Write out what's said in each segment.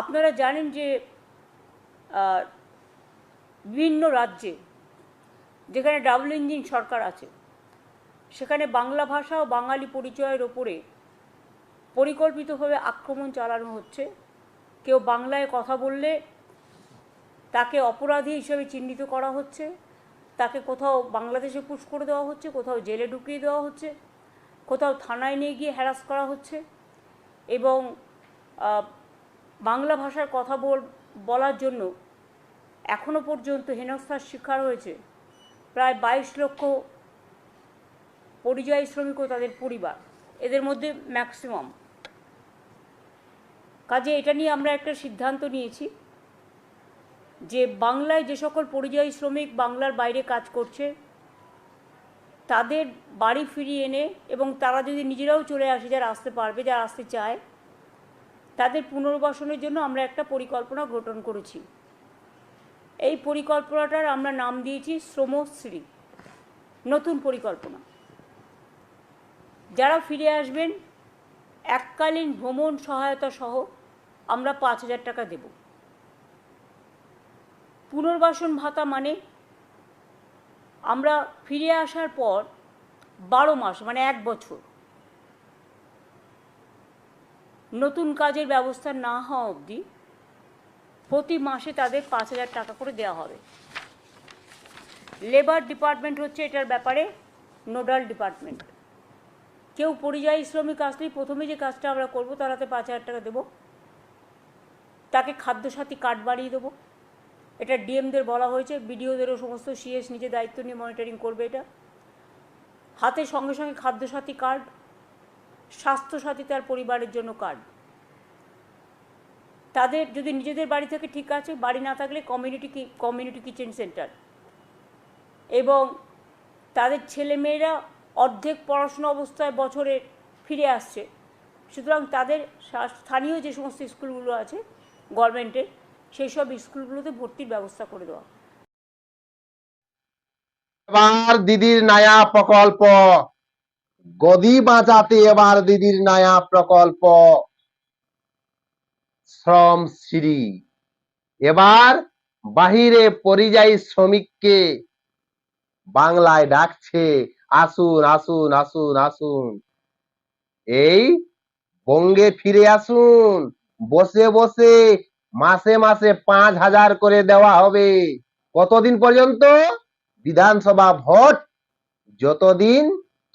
আপনারা জানেন যে বিভিন্ন রাজ্যে যেখানে ডাবল ইঞ্জিন সরকার আছে, সেখানে বাংলা ভাষা ও বাঙালি পরিচয়ের ওপরে পরিকল্পিতভাবে আক্রমণ চালানো হচ্ছে। কেউ বাংলায় কথা বললে তাকে অপরাধী হিসেবে চিহ্নিত করা হচ্ছে, তাকে কোথাও বাংলাদেশে পুশ করে দেওয়া হচ্ছে, কোথাও জেলে ঢুকিয়ে দেওয়া হচ্ছে, কোথাও থানায় নিয়ে গিয়ে হ্যারাস করা হচ্ছে এবং বাংলা ভাষার কথা বল, বলার জন্য এখনও পর্যন্ত হেনস্থার শিকার হয়েছে প্রায় বাইশ লক্ষ পরিযায়ী শ্রমিক ও তাদের পরিবার। এদের মধ্যে ম্যাক্সিমাম কাজে এটা নিয়ে আমরা একটা সিদ্ধান্ত নিয়েছি যে বাংলায় যে সকল পরিযায়ী শ্রমিক বাংলার বাইরে কাজ করছে, তাদের বাড়ি ফিরিয়ে এনে এবং তারা যদি নিজেরাও চলে আসে, যারা আসতে পারবে, যারা আসতে চায় তাদের পুনর্বাসনের জন্য আমরা একটা পরিকল্পনা গঠন করেছি। এই পরিকল্পনাটার আমরা নাম দিয়েছি শ্রমশ্রী। নতুন পরিকল্পনা। যারা ফিরে আসবেন, এককালীন ভ্রমণ সহায়তা সহ আমরা পাঁচ হাজার টাকা দেব। পুনর্বাসন ভাতা মানে আমরা ফিরে আসার পর বারো মাস মানে এক বছর নতুন কাজের ব্যবস্থা না হওয়া অবধি প্রতি মাসে তাদের পাঁচ হাজার টাকা করে দেওয়া হবে। লেবার ডিপার্টমেন্ট হচ্ছে এটার ব্যাপারে নোডাল ডিপার্টমেন্ট কেউ পরিযায়ী শ্রমিক আসলেই প্রথমে যে কাজটা আমরা করব, তার হাতে পাঁচ হাজার টাকা দেবো। তাকে খাদ্যসাথী কার্ড বাড়িয়ে দেবো। এটা ডিএমদের বলা হয়েছে বিডিওদেরও সমস্ত সিএস নিজে দায়িত্ব নিয়ে মনিটরিং করবে এটা। হাতে সঙ্গে সঙ্গে খাদ্যসাথী কার্ড স্বাস্থ্যসাথী তার পরিবারের জন্য কার্ড। তাদের যদি নিজেদের বাড়ি থেকে ঠিক আছে, বাড়ি না থাকলে কমিউনিটি কমিউনিটি কিচেন সেন্টার এবং তাদের ছেলেমেয়েরা অর্ধেক পড়াশোনা অবস্থায় বছরে ফিরে আসছে। সুতরাং তাদের স্থানীয় যে সমস্ত স্কুলগুলো আছে গভর্নমেন্টের সেই সব স্কুলগুলোতে ভর্তির ব্যবস্থা করে দেওয়া। দিদির নায়া প্রকল্প। গদি বাঁচাতে এবার দিদির নায়া প্রকল্প। শ্রম শ্রী এবার বাহিরে পরিযায়ী শ্রমিককে। বাংলায় ডাকছে, আসুন আসুন আসুন আসুন। এই বঙ্গে ফিরে আসুন। বসে বসে মাসে মাসে পাঁচ হাজার করে দেওয়া হবে। কতদিন পর্যন্ত? বিধানসভা ভোট যতদিন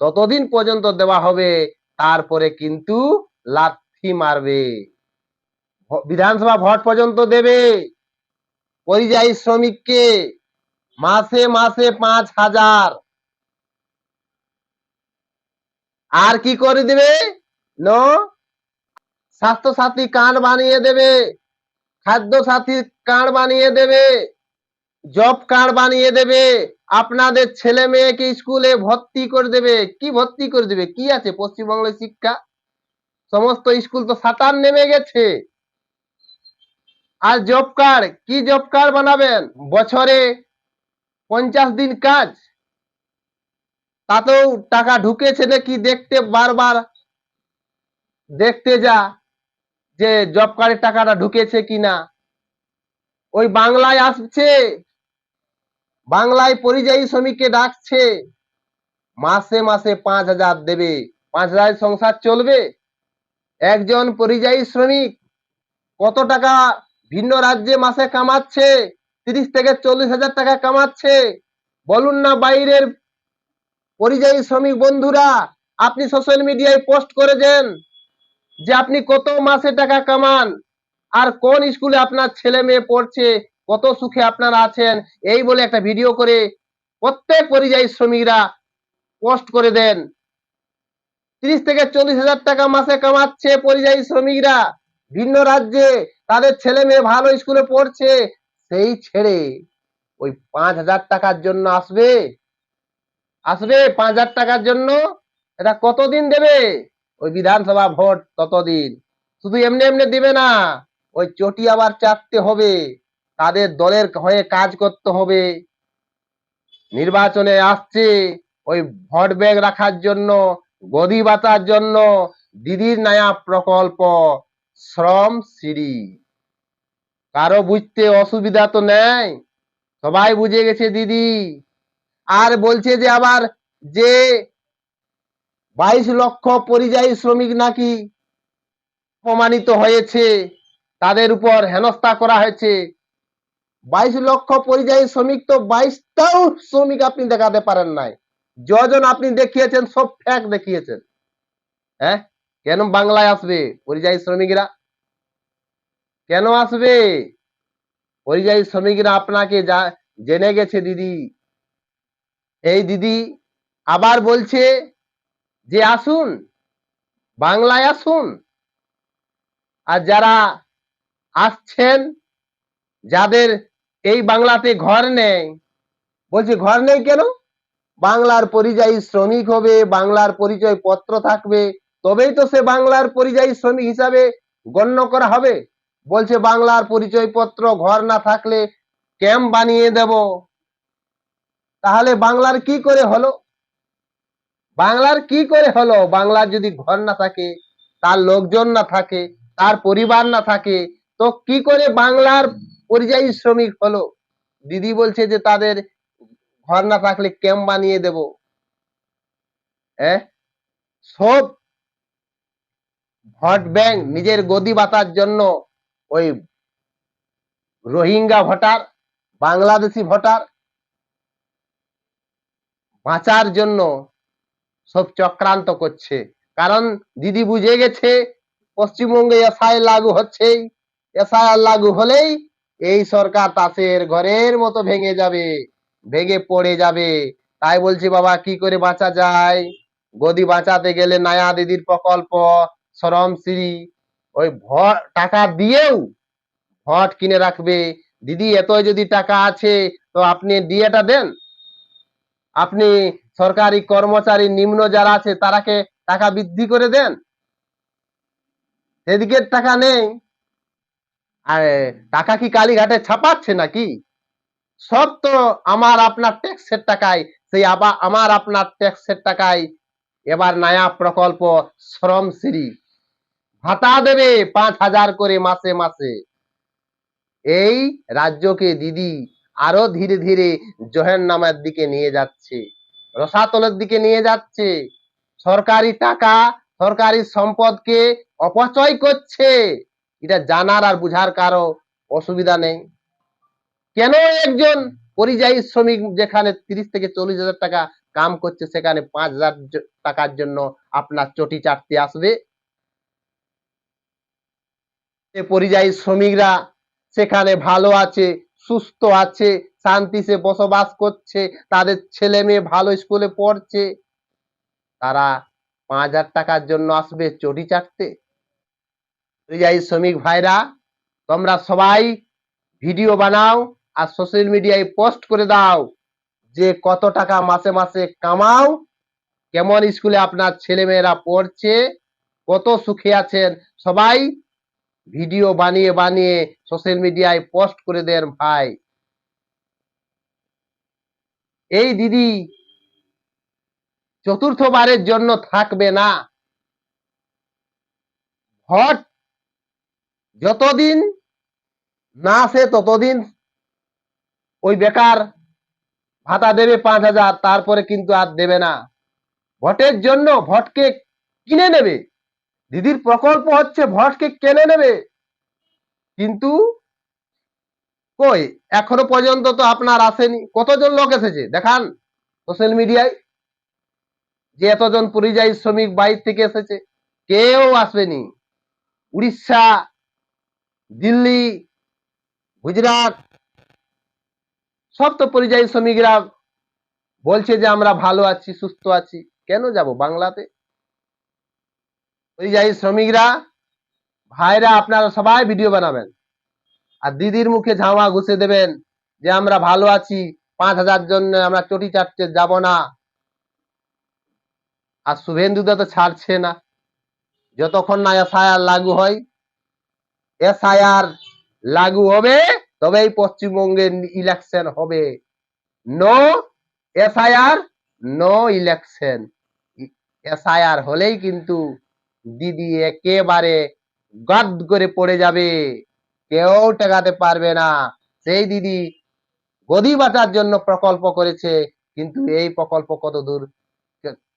ততদিন পর্যন্ত দেওয়া হবে, তারপরে কিন্তু লাথি মারবে। বিধানসভা ভোট পর্যন্ত দেবে। পরিযায়ী শ্রমিককে মাসে মাসে পাঁচ হাজার। আর কি করে দেবে? ন স্বাস্থ্য সাথী কার্ড বানিয়ে দেবে খাদ্য সাথীর কার্ড বানিয়ে দেবে, জব কার্ড বানিয়ে দেবে। আপনাদের ছেলে মেয়েকে স্কুলে ভর্তি করে দেবে। কি ভর্তি করে দেবে? কি আছে? পশ্চিমবঙ্গের শিক্ষা? সমস্ত স্কুল তো সাতার নেমে গেছে। আর জব কার্ড কি জব কার্ড বানাবেন? বছরে পঞ্চাশ দিন কাজ? তাতেও টাকা ঢুকেছে নাকি? দেখতে বারবার, দেখতে যা যে জব কার্ডের টাকাটা ঢুকেছে কিনা। ওই বাংলায় আসছে। বাংলায় পরিযায়ী শ্রমিককে ডাকছে। মাসে মাসে পাঁচ হাজার দেবে। পাঁচ হাজার সংসার চলবে। একজন পরিযায়ী শ্রমিক কত টাকা ভিন্ন রাজ্যে মাসে কামাচ্ছে? তিরিশ থেকে চল্লিশ হাজার টাকা কামাচ্ছে। বলুন না বাইরের পরিযায়ী শ্রমিক বন্ধুরা, আপনি সোশ্যাল মিডিয়ায় পোস্ট করে দেন যে আপনি কত মাসে টাকা কামান? আর কোন স্কুলে আপনার ছেলে মেয়ে পড়ছে? কত সুখে আপনারা আছেন, এই বলে একটা ভিডিও করে প্রত্যেক পরিযায়ী শ্রমিকরা পোস্ট করে দেন। তিরিশ থেকে চল্লিশ হাজার টাকা মাসে কামাচ্ছে পরিযায়ী শ্রমিকরা। ভিন্ন রাজ্যে তাদের ছেলে মেয়ে ভালো স্কুলে পড়ছে, সেই ছেড়ে ওই পাঁচ হাজার টাকার জন্য আসবে। আসবে পাঁচ হাজার টাকার জন্য, এটা কতদিন দেবে? ওই বিধানসভা ভোট ততদিন। শুধু এমনি এমনি দিবে না, ওই চটি আবার চাটতে হবে। তাদের দলের হয়ে কাজ করতে হবে। নির্বাচনে আসছে, ওই ভোট ব্যাগ রাখার জন্য, গদি বাতার জন্য, দিদির নায়া প্রকল্প, শ্রম সিঁড়ি। কারও বুঝতে অসুবিধা তো নেই। সবাই বুঝে গেছে দিদি। আর বলছে যে আবার যে বাইশ লক্ষ পরিযায়ী শ্রমিক নাকি প্রমাণিত হয়েছে, তাদের উপর হেনস্থা করা হয়েছে। বাইশ লক্ষ পরিযায়ী শ্রমিক তো বাইশটাও শ্রমিক আপনি দেখাতে পারেন নাই। যজন আপনি দেখিয়েছেন, সব ফ্যাক দেখিয়েছেন। হ্যাঁ? কেন বাংলায় আসবে পরিযায়ী শ্রমিকরা? কেন আসবে? পরিযায়ী শ্রমিকরা আপনাকে যা জেনে গেছে, দিদি। এই দিদি আবার বলছে যে, আসুন, বাংলায় আসুন। আর যারা আসছেন, যাদের এই বাংলাতে ঘর নেই। বলছে, ঘর নেই কেন? বাংলার পরিযায়ী শ্রমিক হবে, বাংলার পরিচয় পত্র থাকবে, তবেই তো সে বাংলার পরিযায়ী শ্রমিক হিসাবে গণ্য করা হবে। বলছে, বাংলার পরিচয় পত্র ঘর না থাকলে ক্যাম্প বানিয়ে দেব। তাহলে বাংলার কি করে হলো? বাংলার কি করে হলো? বাংলার যদি ঘর না থাকে, তার লোকজন না থাকে, তার পরিবার না থাকে, তো কি করে বাংলার পরিযায়ী শ্রমিক হলো। দিদি বলছে যে, তাদের ঘর না থাকলে ক্যাম্প বানিয়ে দেব। সব ভোট ব্যাংক নিজের গদি বাতার জন্য ওই রোহিঙ্গা ভোটার, বাংলাদেশি ভোটার বাঁচার জন্য সব চক্রান্ত করছে। কারণ দিদি বুঝে গেছে, পশ্চিমবঙ্গে এসআই লাগু হচ্ছেই। এসআইআর লাগু হলেই এই সরকার তাসের ঘরের মতো ভেঙে যাবে, ভেঙে পড়ে যাবে। তাই বলছি বাবা, কি করে বাঁচা যায়? গদি বাঁচাতে গেলে নয়া দিদির প্রকল্প শ্রমশ্রী ওই ভোট টাকা দিয়েও ভোট কিনে রাখবে। দিদি এত যদি টাকা আছে, তো আপনি ডিএটা দেন। আপনি সরকারি কর্মচারী, নিম্ন যারা আছে, তারাকে টাকা বৃদ্ধি করে দেন। সেদিকের টাকা নেই। আর, টাকা কি কালীঘাটে ছাপাচ্ছে নাকি? সব তো আমার আপনার ট্যাক্সের টাকায়। সেই আবার আমার আপনার ট্যাক্সের টাকায়। এবার নয়া প্রকল্প শ্রমশ্রী ভাতা দেবে পাঁচ হাজার করে মাসে মাসে। এই রাজ্যকে দিদি আরও ধীরে ধীরে জহের নামের দিকে নিয়ে যাচ্ছে। রসাতলের দিকে নিয়ে যাচ্ছে। সরকারি টাকা, সরকারি সম্পদকে অপচয় করছে। এটা জানার আর বুঝার কারও অসুবিধা নেই। কেন একজন পরিযায়ী শ্রমিক যেখানে তিরিশ থেকে চল্লিশ হাজার টাকা কাম করছে, সেখানে পাঁচ হাজার টাকার জন্য আপনার চটি চাটতে আসবে? পরিযায়ী শ্রমিকরা সেখানে ভালো আছে, সুস্থ আছে, শান্তিতে বসবাস করছে, তাদের ছেলে মেয়ে ভালো স্কুলে পড়ছে। তারা পাঁচ হাজার টাকার জন্য আসবে চটি চাটতে? পরিযায়ী শ্রমিক ভাইরা, তোমরা সবাই ভিডিও বানাও আর সোশ্যাল মিডিয়ায় পোস্ট করে দাও যে কত টাকা মাসে মাসে কামাও, কেমন স্কুলে আপনার ছেলে মেয়েরা পড়ছে, কত সুখে আছেন, সবাই ভিডিও বানিয়ে বানিয়ে সোশ্যাল মিডিয়ায় পোস্ট করে দেন ভাই। এই দিদি চতুর্থবারের জন্য থাকবে না। ভোট যতদিন না আসে ততদিন ওই বেকার ভাতা দেবে পাঁচ হাজার, তারপরে কিন্তু আর দেবে না। ভোটের জন্য ভোটকে কিনে নেবে। দিদির প্রকল্প হচ্ছে ভোটকে কেনে নেবে। কিন্তু কই? এখনও পর্যন্ত তো আপনার আসেনি। কতজন লোক এসেছে? দেখান সোশ্যাল মিডিয়ায়। যে এতজন পরিযায়ী শ্রমিক বাইর থেকে এসেছে, কেউ আসবেনি। উড়িষ্যা দিল্লি, গুজরাট, সব তো পরিযায়ী শ্রমিকরা বলছে যে আমরা ভালো আছি, সুস্থ আছি। কেন যাব বাংলাতে? পরিযায়ী শ্রমিকরা, ভাইরা, আপনারা সবাই ভিডিও বানাবেন। আর দিদির মুখে ঝামা ঘুষে দেবেন যে আমরা ভালো আছি, পাঁচ হাজার জন্য আমরা চটি চাটতে যাব না। আর শুভেন্দুদা তো ছাড়ছে না। যতক্ষণ না এসআইআর লাগু হয় এসআইআর লাগু হবে তবেই পশ্চিমবঙ্গে ইলেকশন হবে। No SIR no election SIR হলেই কিন্তু দিদি একেবারে গদ করে পড়ে যাবে। কেউ টেকাতে পারবে না। সেই দিদি গদি বাঁচার জন্য প্রকল্প করেছে, কিন্তু এই প্রকল্প কত দূর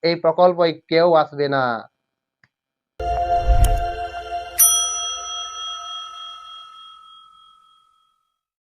এই প্রকল্পে কেউ আসবে না।